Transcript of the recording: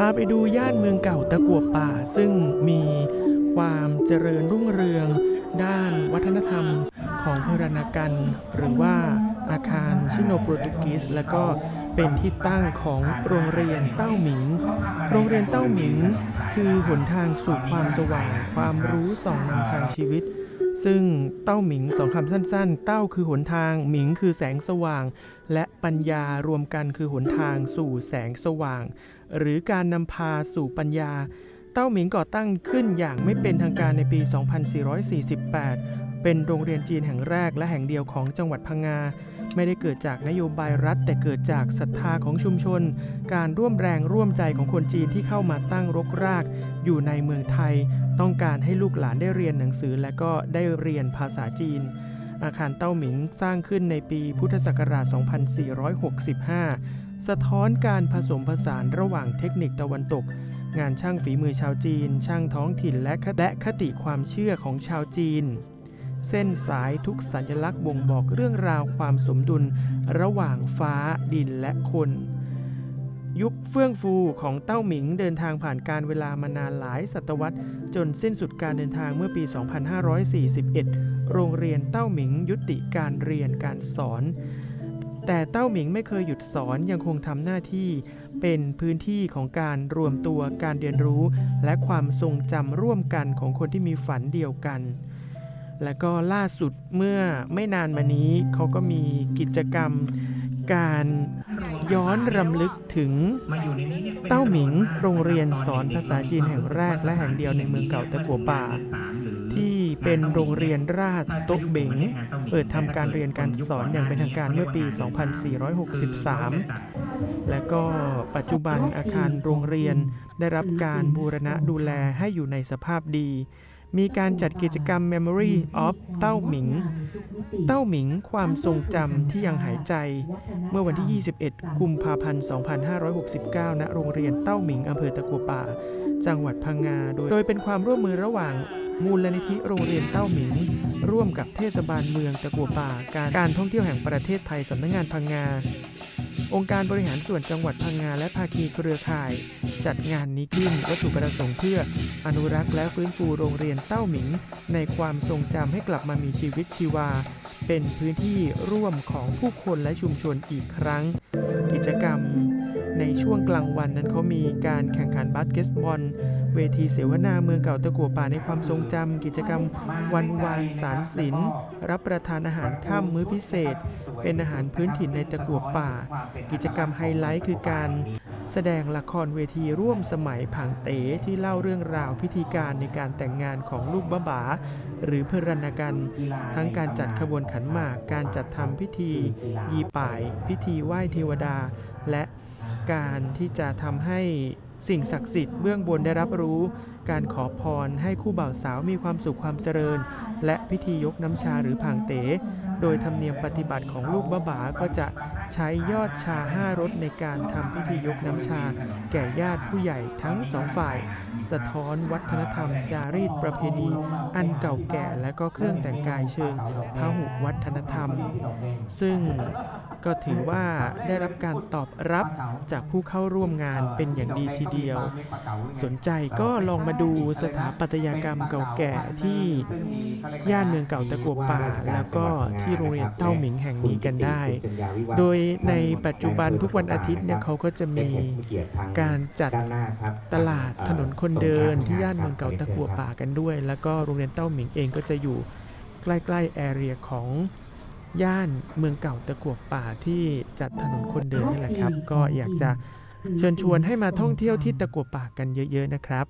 พาไปดูย่านเมืองเก่าตะกัวป่า ซึ่งมีความเจริญรุ่งเรือง ด้านวัฒนธรรมของเพรณกัน หรือว่าอาคารชิโนโปรตุกีสและก็เป็นที่ตั้งของโรงเรียนเต้าหมิง โรงเรียนเต้าหมิง คือหนทางสู่ความสว่าง ความรู้ส่องนำทางชีวิต ซึ่งเต้าหมิงสองคำสั้น ๆ เต้าคือหนทาง หมิงคือแสงสว่าง และปัญญารวมกันคือหนทางสู่แสงสว่าง หรือการนำพาสู่ปัญญา เต้าหมิงก่อตั้งขึ้นอย่างไม่เป็นทางการในปี 2448 เป็นโรงเรียนจีนแห่งแรกและแห่งเดียวของจังหวัดพังงา ไม่ได้เกิดจากนโยบายรัฐ แต่เกิดจากศรัทธาของชุมชน การร่วมแรงร่วมใจของคนจีนที่เข้ามาตั้งรกราก อยู่ในเมืองไทย ต้องการให้ลูกหลานได้เรียนหนังสือและก็ได้เรียนภาษาจีน อาคารเต้าหมิงสร้างขึ้นในปีพุทธศักราช 2465 สะท้อนการผสมผสานระหว่างเทคนิคตะวันตก งานช่างฝีมือชาวจีน ช่างท้องถิ่นและคและคติความเชื่อของชาวจีน เส้นสายทุกสัญลักษณ์บ่งบอกเรื่องราวความสมดุล ระหว่างฟ้าดินและคน ยุคเฟื่องฟูของเต้าหมิงเดินทางผ่านการเวลามานานหลายศตวรรษ จนสิ้นสุดการเดินทางเมื่อปี 2541 โรงเรียนเต้าหมิงยุติการเรียนการสอน แต่เต้าหมิงไม่เคยหยุดสอนยังคงทำหน้าที่เป็นพื้นที่ของการรวมตัวการเรียนรู้ และความทรงจำร่วมกันของคนที่มีฝันเดียวกัน และก็ล่าสุดเมื่อไม่นานมานี้เขาก็มีกิจกรรมการ ย้อนรำลึกถึงเต้าหมิงโรงเรียนสอนภาษาจีนแห่งแรกและแห่งเดียวในเมืองเก่าตะกัวป่า ที่เป็นโรงเรียนราชโต๊ะเบงเปิดทำการเรียนการสอนอย่างเป็นทางการเมื่อปี 2463 และก็ปัจจุบันอาคารโรงเรียนได้รับการบูรณะดูแลให้อยู่ในสภาพดี มีการจัดกิจกรรม Memory of เต้าหมิง เต้าหมิงความทรงจำที่ยังหายใจ เมื่อวันที่ 21 กุมภาพันธ์ 2569 ณ โรงเรียนเต้าหมิงอำเภอตะกัวป่า จังหวัดพังงา โดยโดยเป็นความร่วมมือระหว่างมูลนิธิโรงเรียนเต้าหมิง ร่วมกับเทศบาลเมืองตะกัวป่า การการท่องเที่ยวแห่งประเทศไทยสำนักงงานพังงา องค์การบริหารส่วนจังหวัดพังงาและภาคีเครือข่าย จัดงานนี้ขึ้นวัตถุประสงค์เพื่ออนุรักษ์และฟื้นฟูโรงเรียนเต้าหมิง ในความทรงจำให้กลับมามีชีวิตชีวา เป็นพื้นที่ร่วมของผู้คนและชุมชนอีกครั้ง กิจกรรม ในช่วงกลางวันนั้นเขามีการแข่งขันบาสเกตบอล เวทีเสวนาเมืองเก่าตะกัวป่าในความทรงจำกิจกรรมวันวานสารศิลป์รับประทานอาหารค่ำมื้อพิเศษ เป็นอาหารพื้นถิ่นในตะกัวป่า กิจกรรมไฮไลท์คือการแสดงละครเวทีร่วมสมัยผังเต๋ที่เล่าเรื่องราวพิธีการในการแต่งงานของลูกบ้าบา หรือเพรณกัน ทั้งการจัดขบวนขันหมาก การจัดทำพิธี ยีป่าย พิธีไหว้เทวดา และ การที่จะทำให้ สิ่งศักดิ์สิทธิ์เบื้องบนได้รับรู้ การขอพรให้คู่บ่าวสาวมีความสุขความเจริญ และพิธียกน้ำชาหรือผางเต๋โดยธรรมเนียมปฏิบัติของลูกบ้าบาก็จะใช้ยอดชาห้ารถในการทำพิธียกน้ำชา แก่ญาติผู้ใหญ่ทั้งสองฝ่าย สะท้อนวัฒนธรรมจารีตประเพณี อันเก่าแก่และก็เครื่องแต่งกายเชิงพหุวัฒนธรรม ซึ่งก็ถือว่าได้รับการตอบรับจากผู้เข้าร่วมงานเป็นอย่างดีทีเดียว สนใจก็ลองมาดูสถาปัตยกรรมเก่าแก่ที่ย่านเมืองเก่าตะกัวป่า แล้วก็ที่โรงเรียนเต้าหมิงแห่งนี้กันได้ โดยในปัจจุบันทุกวันอาทิตย์เนี่ยเขาก็จะมีการจัดตลาดถนนคนเดินที่ย่านเมืองเก่าตะกัวป่ากันด้วย แล้วก็โรงเรียนเต้าหมิงเองก็จะอยู่ใกล้ๆแอเรียของย่านเมืองเก่าตะกัวป่าที่จัดถนนคนเดินนี่แหละครับ ก็อยากจะ เชิญชวนให้มาท่องเที่ยวที่ตะกัวป่ากันเยอะ ๆ นะครับ